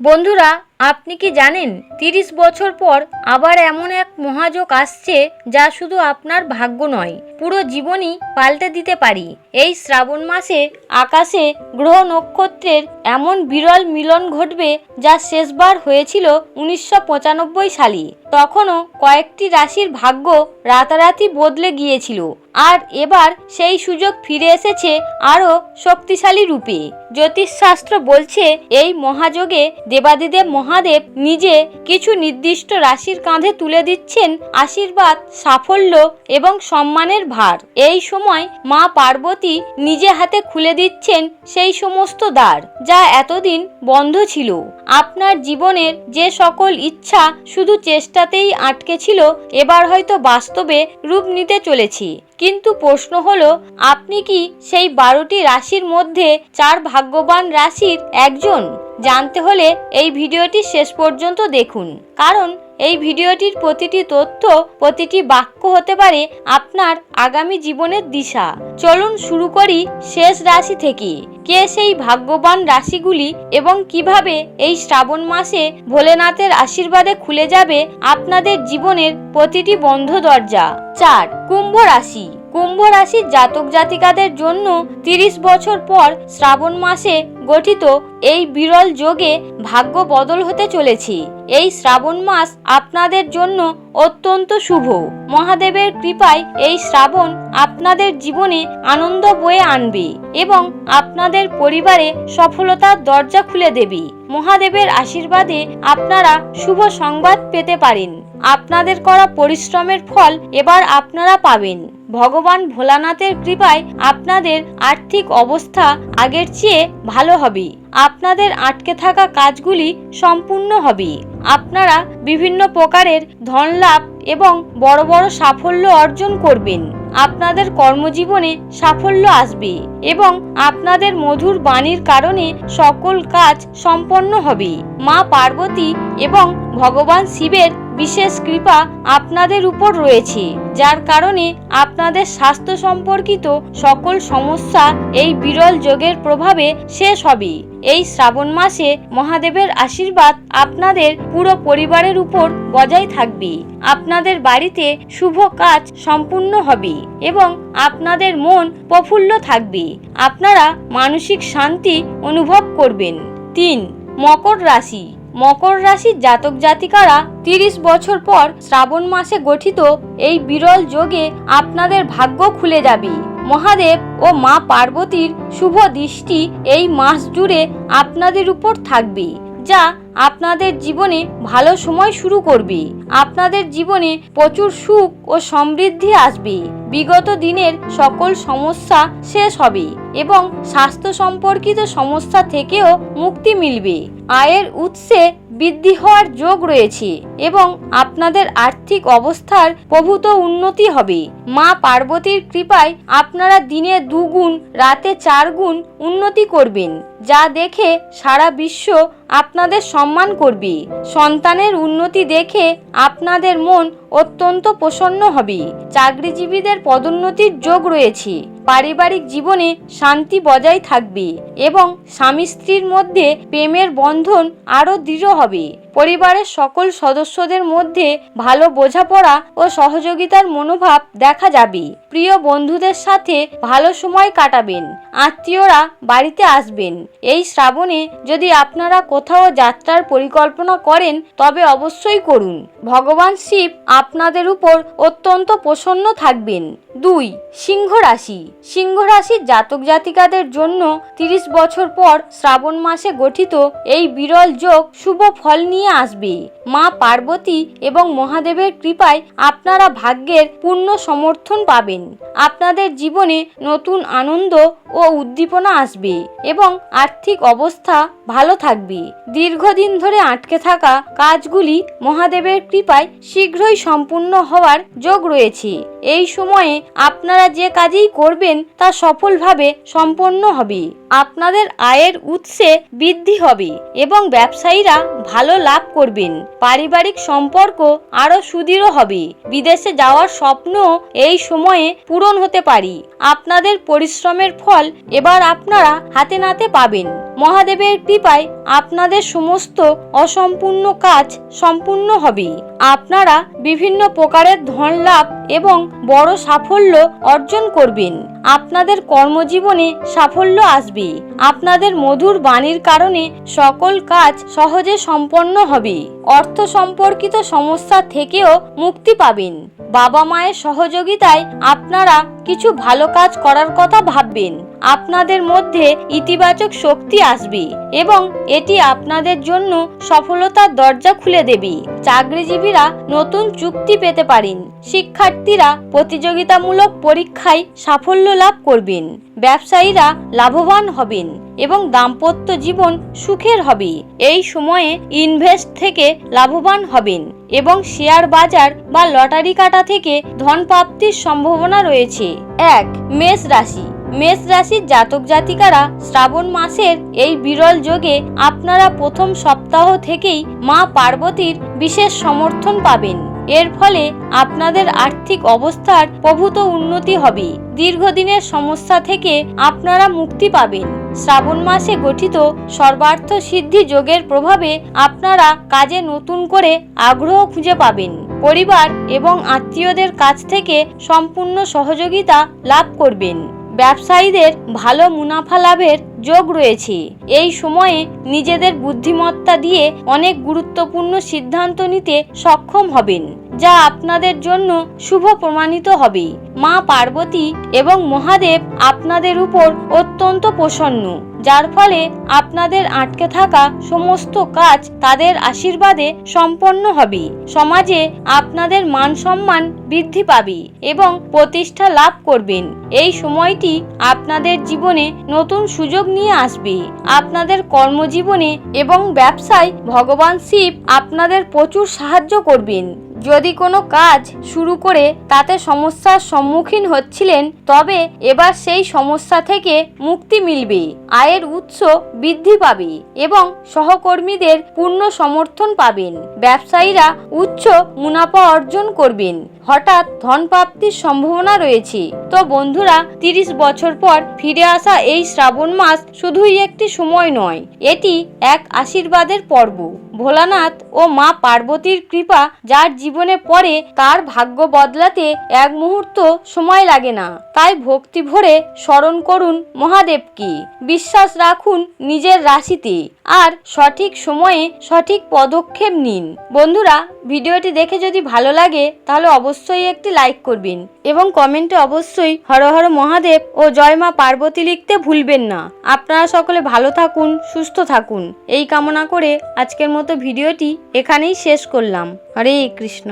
বন্ধুরা, আপনি কি জানেন তিরিশ বছর পর আবার এমন এক মহাযোগ আসছে যা শুধু আপনার ভাগ্য নয়, পুরো জীবনই পাল্টে দিতে পারি। এই শ্রাবণ মাসে আকাশে গ্রহ নক্ষত্রের এমন বিরল মিলন ঘটবে যা শেষবার হয়েছিল উনিশশো পঁচানব্বই সালে। তখনও কয়েকটি রাশির ভাগ্য রাতারাতি বদলে গিয়েছিল। আর এবার সেই সুযোগ ফিরে এসেছে আরও শক্তিশালী রূপে। জ্যোতিষশাস্ত্র বলছে, এই মহাযোগে দেবাদিদেব মহাদেব নিজে কিছু নির্দিষ্ট রাশির কাঁধে তুলে দিচ্ছেন আশীর্বাদ, সাফল্য এবং সম্মানের ভার। এই সময় মা পার্বতী নিজে হাতে খুলে দিচ্ছেন সেই সমস্ত দ্বার, যা এতদিন বন্ধ ছিল। আপনার জীবনের যে সকল ইচ্ছা, শুধু চেষ্টাতেই আটকে ছিল, এবার হয়তো বাস্তবে রূপ নিতে চলেছি। কিন্তু প্রশ্ন হলো, আপনি কি সেই বারোটি রাশির মধ্যে চার ভাগ্যবান রাশির একজন? জানতে হলে এই ভিডিওটি শেষ পর্যন্ত দেখুন। কারণ এই ভিডিওটির প্রতিটি তথ্য, প্রতিটি বাক্য হতে পারে আপনার আগামী জীবনের দিশা। চলুন শুরু করি শেষ রাশি থেকে। কে সেই ভাগ্যবান রাশিগুলি এবং কীভাবে এই শ্রাবণ মাসে ভোলেনাথের আশীর্বাদে খুলে যাবে আপনাদের জীবনের প্রতিটি বন্ধ দরজা? চার, কুম্ভ রাশি। কুম্ভ রাশির জাতক জাতিকাদের জন্য তিরিশ বছর পর শ্রাবণ মাসে গঠিত এই বিরল যোগে ভাগ্য বদল হতে চলেছে। এই শ্রাবণ মাস আপনাদের জন্য অত্যন্ত শুভ। মহাদেবের কৃপায় এই শ্রাবণ আপনাদের জীবনে আনন্দ বয়ে আনবে এবং আপনাদের পরিবারে সফলতার দরজা খুলে দেবে। মহাদেবের আশীর্বাদে আপনারা শুভ সংবাদ পেতে পারেন। আপনাদের করা পরিশ্রমের ফল এবার আপনারা পাবেন। ভগবান ভোলানাথের কৃপায় আপনাদের আর্থিক অবস্থা আগের চেয়ে ভালো হবে। আপনাদের আটকে থাকা কাজগুলি সম্পূর্ণ হবে। আপনারা বিভিন্ন প্রকারের ধন লাভ এবং বড় বড় সাফল্য অর্জন করবেন। আপনাদের কর্মজীবনে সাফল্য আসবে এবং আপনাদের মধুর বাণীর কারণে সকল কাজ সম্পন্ন হবে। মা পার্বতী এবং ভগবান শিবের বিশেষ কৃপা আপনাদের উপর রয়েছে, যার কারণে আপনাদের স্বাস্থ্য সম্পর্কিত সকল সমস্যা এই বিরল যোগের প্রভাবে শেষ হবে। এই শ্রাবণ মাসে মহাদেবের আশীর্বাদ আপনাদের পুরো পরিবারের উপর বজায় থাকবে। আপনাদের বাড়িতে শুভ কাজ সম্পূর্ণ হবে এবং আপনাদের মন প্রফুল্ল থাকবে। আপনারা মানসিক শান্তি অনুভব করবেন। তিন, মকর রাশি। মকর রাশির জাতক জাতিকারা তিরিশ বছর পর শ্রাবণ মাসে গঠিত এই বিরল যোগে আপনাদের ভাগ্য খুলে যাবে। মহাদেব ও মা পার্বতীর শুভ দৃষ্টি এই মাস জুড়ে আপনাদের উপর থাকবে। যা আপনাদের জীবনে ভালো সময় শুরু করবে। আপনাদের জীবনে প্রচুর সুখ ও সমৃদ্ধি আসবে। বিগত দিনের সকল সমস্যা শেষ হবে এবং স্বাস্থ্য সম্পর্কিত সমস্যা থেকেও মুক্তি মিলবে। আয়ের উৎসে বৃদ্ধি হওয়ার যোগ রয়েছে এবং আপনাদের আর্থিক অবস্থার প্রভূত উন্নতি হবে। মা পার্বতীর কৃপায় আপনারা দিনে দুগুণ, রাতে চার গুণ উন্নতি করবেন, যা দেখে সারা বিশ্ব আপনাদের সম্মান করবে। সন্তানের উন্নতি দেখে আপনাদের মন অত্যন্ত প্রসন্ন হবে। চাকরিজীবীদের পদোন্নতির যোগ রয়েছে। পারিবারিক জীবনে শান্তি বজায় থাকবে এবং স্বামী স্ত্রীর মধ্যে প্রেমের বন্ধন আরও দৃঢ় হবে। পরিবারের সকল সদস্যদের মধ্যে ভালো বোঝাপড়া ও সহযোগিতার মনোভাব দেখা যাবে প্রিয় বন্ধুদের সাথে ভালো সময় কাটাবেন, আত্মীয়রা বাড়িতে আসবেন। এই শ্রাবণে যদি আপনারা কোথাও যাত্রার পরিকল্পনা করেন, তবে অবশ্যই করুন। ভগবান শিব আপনাদের উপর অত্যন্ত প্রসন্ন থাকবেন। দুই, সিংহ রাশি। সিংহ রাশির জাতক জাতিকাদের জন্য তিরিশ বছর পর শ্রাবণ মাসে গঠিত এই বিরল যোগ শুভ ফল নিয়ে আসবে। মা পার্বতী এবং মহাদেবের কৃপায় আপনারা ভাগ্যের পূর্ণ সমর্থন পাবেন। আপনাদের জীবনে নতুন আনন্দ ও উদ্দীপনা আসবে এবং আর্থিক অবস্থা ভালো থাকবে। দীর্ঘদিন ধরে আটকে থাকা কাজগুলি মহাদেবের কৃপায় শীঘ্রই সম্পূর্ণ হওয়ার যোগ রয়েছে। এই সময়ে আপনারা যে কাজেই করবেন তা সফলভাবে সম্পন্ন হবে। আপনাদের আয়ের উৎসে বৃদ্ধি হবে এবং ব্যবসায়ীরা ভালো লাভ করবেন। পারিবারিক সম্পর্ক আরও সুদৃঢ় হবে। বিদেশে যাওয়ার স্বপ্ন এই সময়ে পূরণ হতে পারি। আপনাদের পরিশ্রমের ফল এবার আপনারা হাতে নাতে পাবেন। মহাদেবের কৃপায় আপনাদের সমস্ত অসম্পূর্ণ কাজ সম্পূর্ণ হবে। আপনারা বিভিন্ন প্রকারের ধন লাভ এবং বড় সাফল্য অর্জন করবেন। আপনাদের কর্মজীবনে সাফল্য আসবে। আপনাদের মধুর বাণীর কারণে সকল কাজ সহজে সম্পন্ন হবে। অর্থ সম্পর্কিত সমস্যা থেকেও মুক্তি পাবেন। বাবা মায়ের সহযোগিতায় আপনারা কিছু ভালো কাজ করার কথা ভাববেন। আপনাদের মধ্যে ইতিবাচক শক্তি আসবে এবং এটি আপনাদের জন্য সফলতার দরজা খুলে দেবে। চাকরিজীবীরা নতুন চুক্তি পেতে পারেন। শিক্ষার্থীরা প্রতিযোগিতামূলক পরীক্ষায় সাফল্য লাভ করবেন। ব্যবসায়ীরা লাভবান হবেন এবং দাম্পত্য জীবন সুখের হবে। এই সময়ে ইনভেস্ট থেকে লাভবান হবেন এবং শেয়ার বাজার বা লটারি কাটা থেকে ধন প্রাপ্তির সম্ভাবনা রয়েছে। এক, মেষ রাশি। মেষ রাশির জাতক জাতিকারা শ্রাবণ মাসের এই বিরল যোগে আপনারা প্রথম সপ্তাহ থেকেই মা পার্বতীর বিশেষ সমর্থন পাবেন। এর ফলে আপনাদের আর্থিক অবস্থার প্রভূত উন্নতি হবে। দীর্ঘদিনের সমস্যা থেকে আপনারা মুক্তি পাবেন। শ্রাবণ মাসে গঠিত সর্বার্থ সিদ্ধি যোগের প্রভাবে আপনারা কাজে নতুন করে আগ্রহ খুঁজে পাবেন। পরিবার এবং আত্মীয়দের কাছ থেকে সম্পূর্ণ সহযোগিতা লাভ করবেন। ব্যবসায়ীদের ভালো মুনাফা লাভের যোগ রয়েছে। এই সময়ে নিজেদের বুদ্ধিমত্তা দিয়ে অনেক গুরুত্বপূর্ণ সিদ্ধান্ত নিতে সক্ষম হবেন, যা আপনাদের জন্য শুভ প্রমাণিত হবে। মা পার্বতী এবং মহাদেব আপনাদের উপর অত্যন্ত প্রসন্ন। যার ফলে আপনাদের আটকে থাকা সমস্ত কাজ তাদের আশীর্বাদে সম্পন্ন হবে। সমাজে আপনাদের মান সম্মান বৃদ্ধি পাবে এবং প্রতিষ্ঠা লাভ করবেন। এই সময়টি আপনাদের জীবনে নতুন সুযোগ নিয়ে আসবে। আপনাদের কর্মজীবনে এবং ব্যবসায় ভগবান শিব আপনাদের প্রচুর সাহায্য করবেন। যদি কোনো কাজ শুরু করে তাতে সমস্যার সম্মুখীন হচ্ছিলেন, তবে এবার সেই সমস্যা থেকে মুক্তি মিলবে, আয়ের উৎস বৃদ্ধি পাবে এবং সহকর্মীদের পূর্ণ সমর্থন পাবেন। ব্যবসায়ীরা উচ্চ মুনাফা অর্জন করবেন। হঠাৎ ধন প্রাপ্তির সম্ভাবনা রয়েছে। তো বন্ধুরা, তিরিশ বছর পর ফিরে আসা এই শ্রাবণ মাস শুধুই একটি সময় নয়, এটি এক আশীর্বাদের পর্ব। ভোলানাথ ও মা পার্বতীর কৃপা যার জীবনে পরে তার ভাগ্য বদলাতে এক মুহূর্ত সময় লাগে না। তাই ভক্তি ভরে স্মরণ করুন মহাদেবকে। বিশ্বাস রাখুন নিজের রাশিতে। আর সঠিক সময়ে সঠিক পদক্ষেপ নিন। বন্ধুরা, ভিডিওটি দেখে যদি ভালো লাগে, তাহলে অবশ্যই একটি লাইক করবেন এবং কমেন্টে অবশ্যই হর হর মহাদেব ও জয় মা পার্বতী লিখতে ভুলবেন না। আপনারা সকলে ভালো থাকুন, সুস্থ থাকুন। এই কামনা করে আজকের মতো ভিডিওটি এখানেই শেষ করলাম। হরে কৃষ্ণ।